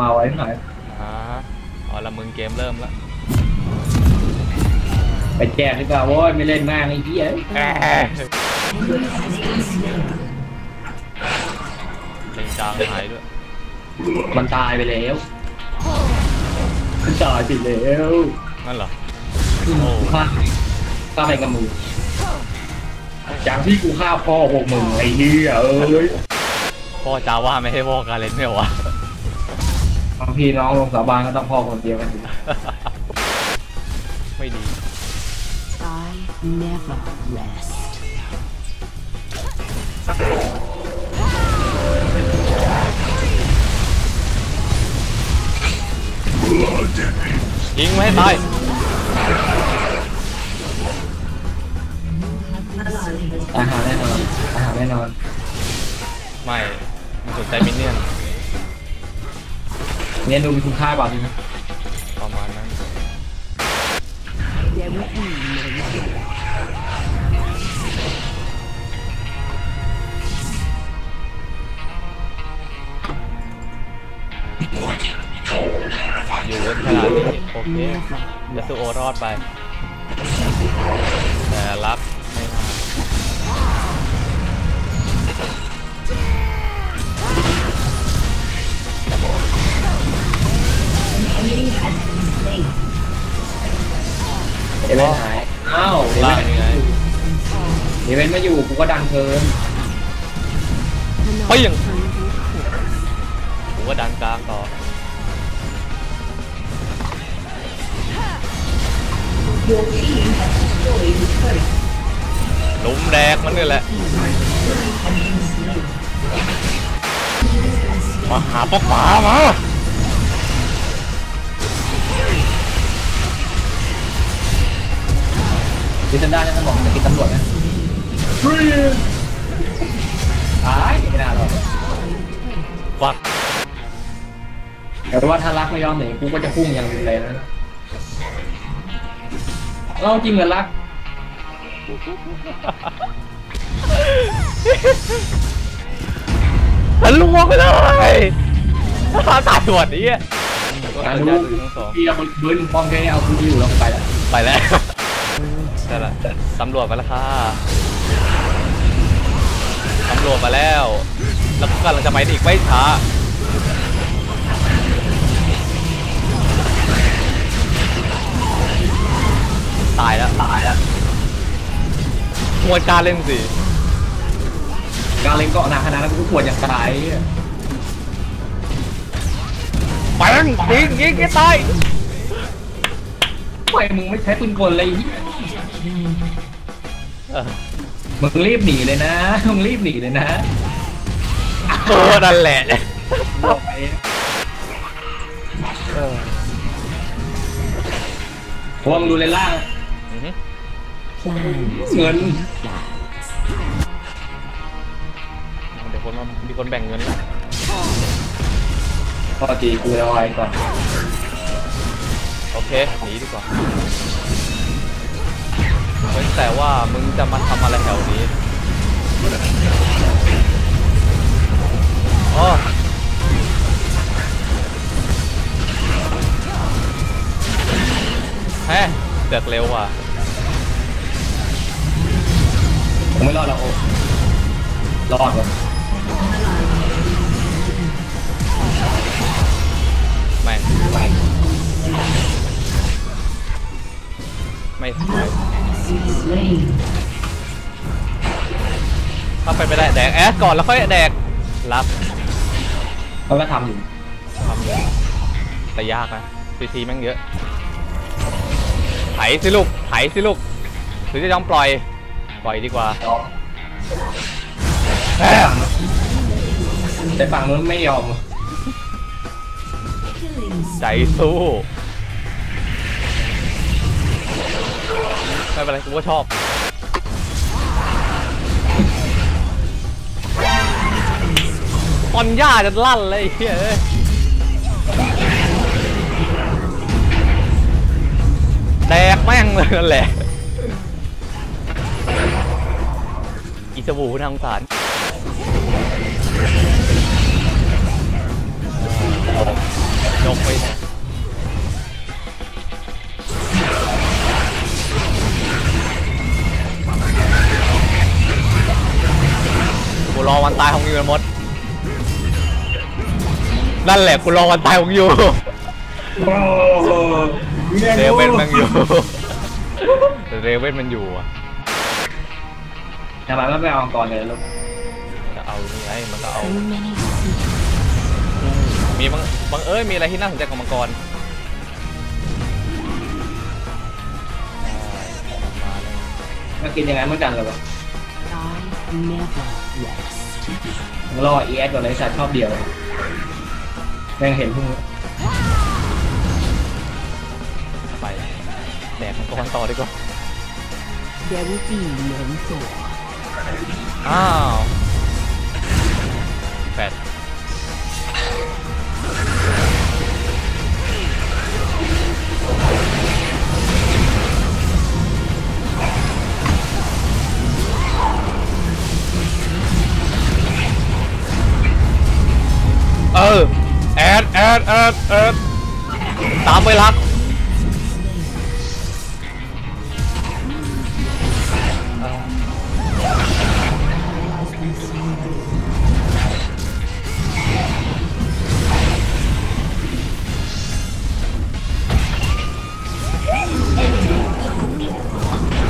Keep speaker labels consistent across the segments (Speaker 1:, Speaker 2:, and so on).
Speaker 1: มาไว้หน่อย
Speaker 2: อ่าเอาละมึงเกมเริ่มแล้ว
Speaker 1: ไปแจกดีกว่าโว้ยไม่เล่นมากไอ้เหี้ย
Speaker 2: แหมเล่นกลางหายด้วย
Speaker 1: มันตายไปแล้วมันตายไปแล้ว
Speaker 2: นั่นเหรอ
Speaker 1: โอ้ฆ่าฆ่าไปกับมือจากที่กูฆ่าพ่อพวกมึงไอ้เหี้ยเอ้ย
Speaker 2: พ่อจาว่าไม่ให้พ่อการเล่นไม่เหรอวะ
Speaker 1: บางพี่น้องลงสาบานก็ต้องพ่อคนเดียวกันสิ
Speaker 2: ไม่ดี
Speaker 3: I never rest.
Speaker 2: ยิงไม่ให้ตาย เนี่ย
Speaker 1: ดูมีคุณค่าเปล่าจริงนะ
Speaker 2: ประมาณนั้นอยู่บนขนาดนี้โอเคยาสุโอรอดไปแต่รัก
Speaker 1: เอเวนหายอ้าวเอเว
Speaker 2: ล่าง
Speaker 1: น
Speaker 2: ยังไง
Speaker 1: เอเวนไม่อยู่กูก็ดังเกิน
Speaker 2: เฮ้ยยัง ผมก็ดันกลางต่อลุมแดกมันนี่แหละมาหาปอกหมามา
Speaker 1: ดิซันด้าเนี่ยสมองจะกินตำรวจนะตายไม่น่ารอด
Speaker 2: ฟัก
Speaker 1: แต่ว่าถ้ารักไม่ยอมหนีกูก็จะพุ่งอย่างรุนแรงนะเราจริงเหรอรัก
Speaker 2: ฉันลวงไปเลยตายหวดนี้อะก็
Speaker 1: การ
Speaker 2: สัญ
Speaker 1: รู้
Speaker 2: ญาณทั้งสอง
Speaker 1: ที่เอาเบิร์นพร้อมแค่นี้เอาคุณอยู่เราไปแล้ว
Speaker 2: ไปแล้ว แต่ละตำรวจมาแล้วค่ะตำรวจมาแล้ว แล้วก็กำลังจะไปอีกไม่ช้าตายแล้วตายแล้วมวยการเล่นสิ
Speaker 1: การเล่นเกาะหนาขนาดนั้นกูปวดอย่างตาย
Speaker 2: ปังยิงยิงให้ตาย
Speaker 1: ทำไมมึงไม่ใช้ปืนกลเลย
Speaker 2: เออ
Speaker 1: มึงรีบหนีเลยนะ มึงรีบหนีเลยนะ
Speaker 2: โอ้นั่นแหละ
Speaker 1: บอกไป
Speaker 2: เออ
Speaker 1: พวงดูเลยล่าง
Speaker 2: อือฮึ
Speaker 3: Plans.
Speaker 1: เงิน
Speaker 2: เดี๋ยวคนมามีคนแบ่งเงินแล้ว
Speaker 1: พอจีกูเอาไว้ก่อน
Speaker 2: โอเค หนีดีกว่าเว้นแต่ว่ามึงจะมาทำอะไรแถวนี้อ๋อแฮะเดือกเร็วว่ะ
Speaker 1: ผมไม่รอดหรอกโอ้รอดวะ
Speaker 2: แม่ง
Speaker 1: ไม่
Speaker 2: ไม่สวย
Speaker 3: Slain.
Speaker 2: ถ้าไปไม่ได้แดกแอสก่อนแล้วค่อยแดกรับ
Speaker 1: เขาก็ทำอยู่
Speaker 2: ทำเลยแต่ยากนะซีซีแม่งเยอะไถสิลูกไถสิลูกหรือจะยอมปล่อย ปล่อยดีกว่า
Speaker 1: แต่ฝั่งนู้นไม่ยอม
Speaker 2: ใจสู้ ไม่เป็นไรกูก็ชอบตอนย่าจะลั่นเลยเฮ้ยแดกแม่งเลยนั่นแหละอีสบูทางสารยกไปนกู ตายของยูนะมด นั่นแหละกูรอวันตายของยู
Speaker 1: โอ้โห
Speaker 2: เรเวนมันอยู่เรเวนมันอยู่อะ
Speaker 1: ทำไมไม่ไปเอามังกรเลยลูก
Speaker 2: จะเอานี่ไงมันก็เอา
Speaker 3: So many secrets.
Speaker 2: มีบังบังเอ้ยมีอะไรที่น่าสนใจของมังกรมาเลย
Speaker 1: มากินยังไงเหมือนกันเลยวะ
Speaker 3: I never rest.
Speaker 1: มึงรอเอสก่อนเลยสัตว์ชอบเดียวแม่งเห็นพวกมึง
Speaker 2: ไปแดกมังกรต่อดีกว่า
Speaker 3: There will be no Thor.
Speaker 2: อ้าวแปด เออ แอดแอดแอดแอดตามไปรัก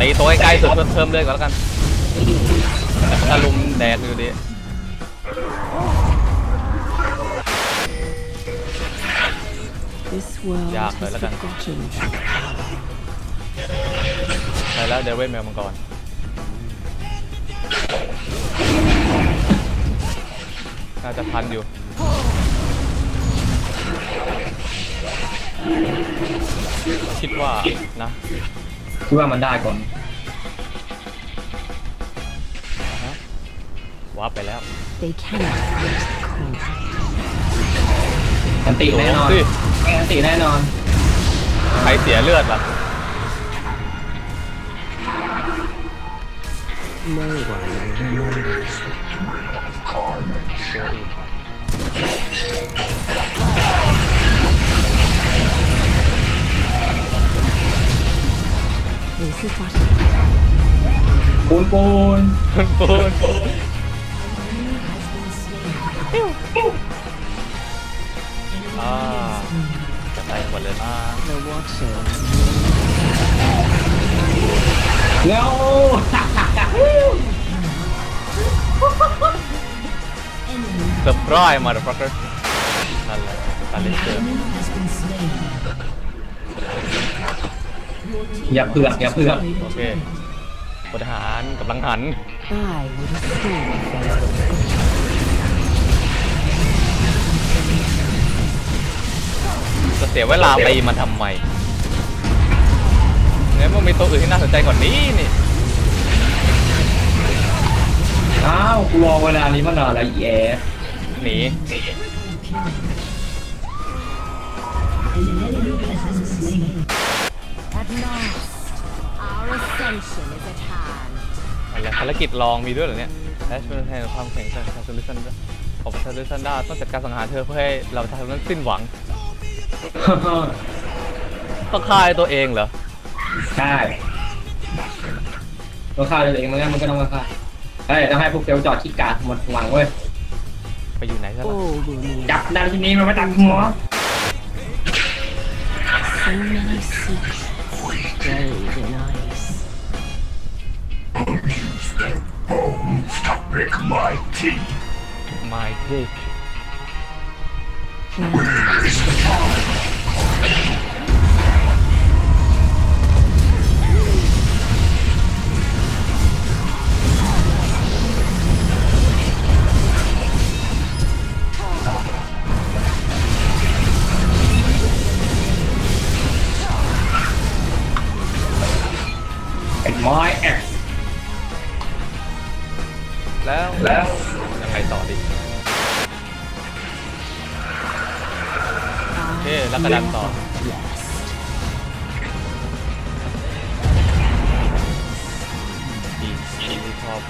Speaker 2: ตีตัวใกล้ๆสุดเพิ่มเพิ่มเลยก่อนแล้วกันต่ถ้าลุมแดกอยู่ดี
Speaker 3: This world
Speaker 2: Dạ,
Speaker 3: has
Speaker 2: vậy là cần.
Speaker 3: forgotten.
Speaker 2: ไปแล้วเดยวเวนแมวมังกรน่าจะทันอยู่คิดว่านะ
Speaker 1: คิดว่ามันได้ก่อน
Speaker 2: อ่าฮะว้าร์ปไปแล้ว
Speaker 1: อันติแน่นอน
Speaker 2: โอ้โหสิ
Speaker 1: ไม่อันติแน่นอน
Speaker 2: ใครเสียเลือดล่ะ
Speaker 3: No one remembers.
Speaker 2: ตัวอีก
Speaker 3: This is what
Speaker 1: ปูนปูน
Speaker 2: ปูน มดเลยนะ
Speaker 3: the Watchers
Speaker 1: เงา
Speaker 2: เซอร์ไพรส์มาเดอะฟักเกอร์นั่นแหละตาเลนเซอร์
Speaker 1: อย่าเผือกอย่าเผือก
Speaker 2: โอเคพลทหารกำลังหัน
Speaker 3: I would have thought
Speaker 2: จะเสียเวลาตีมันทำไมงั้นมันมีตัวอื่นที่น่าสนใจกว่านี้นี่
Speaker 1: อ้าวกูรอเวลานี้มานานแล้วแย่
Speaker 2: หนี
Speaker 4: At last, our ascension is at hand.
Speaker 2: อะไรภารกิจลองมีด้วยเหรอเนี่ยแอชเป็นแทนความแข็งแกร่งของซาลูซันของซาลูซันดาต้องจัดการสังหารเธอเพื่อให้เราทำนั้นสิ้นหวัง ต้องฆ่าไอ้ตัวเองเหรอ
Speaker 1: ใช่ตัวฆ่าตัวเองมันงั้นมันก็ต้องมาฆ่าเฮ้ยต้องให้พวกเซลล์จอดขี้กาดหมดหวังเว้ย
Speaker 2: ไปอยู่ไหนซะล่ะ
Speaker 3: all will need
Speaker 1: จับดันที่นี้มันมาตัดหัว
Speaker 3: so many secrets buried in ice.
Speaker 5: Pick my teeth.
Speaker 2: My dick
Speaker 1: It's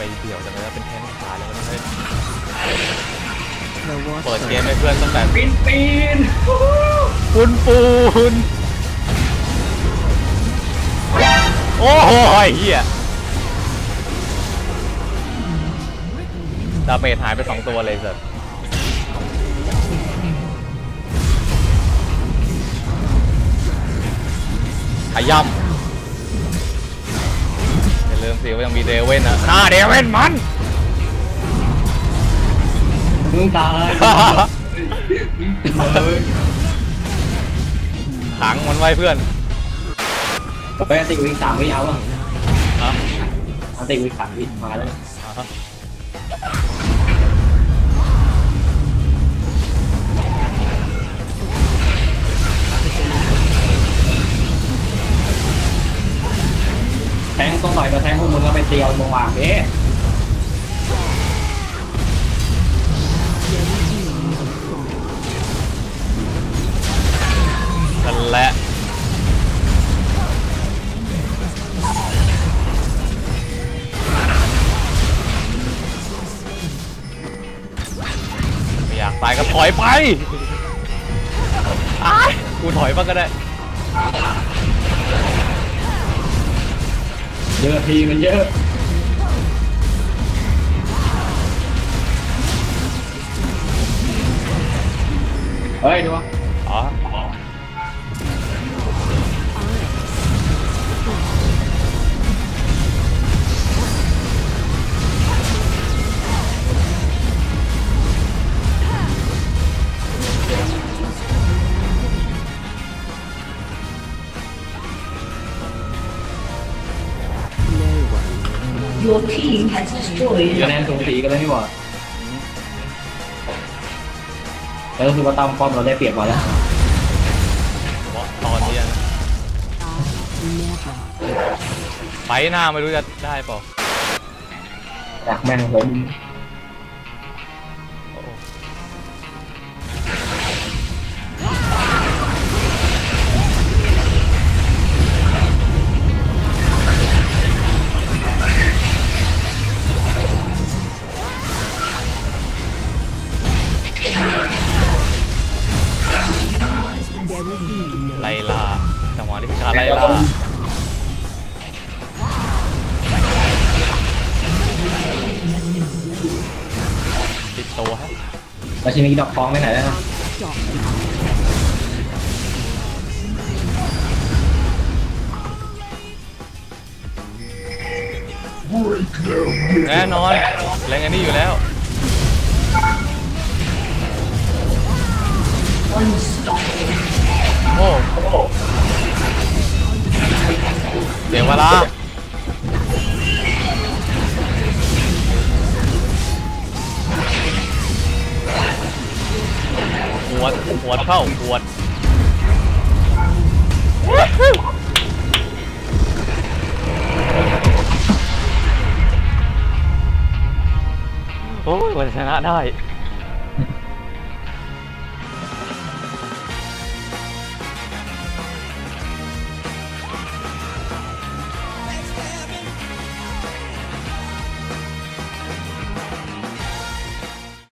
Speaker 2: ไปเดี่ยวจังเลยนะเป็นแท่งขาเลยมันเลย
Speaker 3: The
Speaker 2: เปิด
Speaker 3: Watchers
Speaker 2: เกมให้เพื่อนตั้งแต่
Speaker 1: ปีนปีน
Speaker 2: ปูนปูนโอ้โหเฮียดาเมจหายไปสองตัวเลยสัสขย่ำ อย่าลืมสิว่ายังมีเดเวนนะหน้าเดเวนมัน
Speaker 1: มึงตายเฮ้ย
Speaker 2: ขังมันไว้เพื่อน
Speaker 1: ไปอันติวิ่งสามไม่เอาอะ
Speaker 2: อะ
Speaker 1: อันติวิ่งสามวิ่งมาแล้ว งก็ไปเตียวมงวางเอ๊ะ
Speaker 2: นั่นแหละไม่อยากตายก็ถอยไปอ้ายกูถอยบ้างก็ได้
Speaker 1: เยอะทีมันเยอะ เฮ้ยดูวะ
Speaker 2: อ๋อ
Speaker 5: Your team has destroyed
Speaker 1: คะแน แล้วก็คือว่าตามฟอร์มเราได้เปรียบมาแล้ว
Speaker 2: เพราะตอนนี้นะ
Speaker 3: Never.
Speaker 2: ไปหน้าไม่รู้จะได้เปล่า
Speaker 1: จากแม่งผม
Speaker 2: จังหวะที่พิชาไล่ล่าติดตัวฮะ
Speaker 1: ราชินีดอกทองไปไหนแล้วนะ
Speaker 2: แน่นอนแรงอันนี้อยู่แล้วโอ้ เสียเวลาหัวดหัวดเข้าหัวดโอ้ยวันชนะได้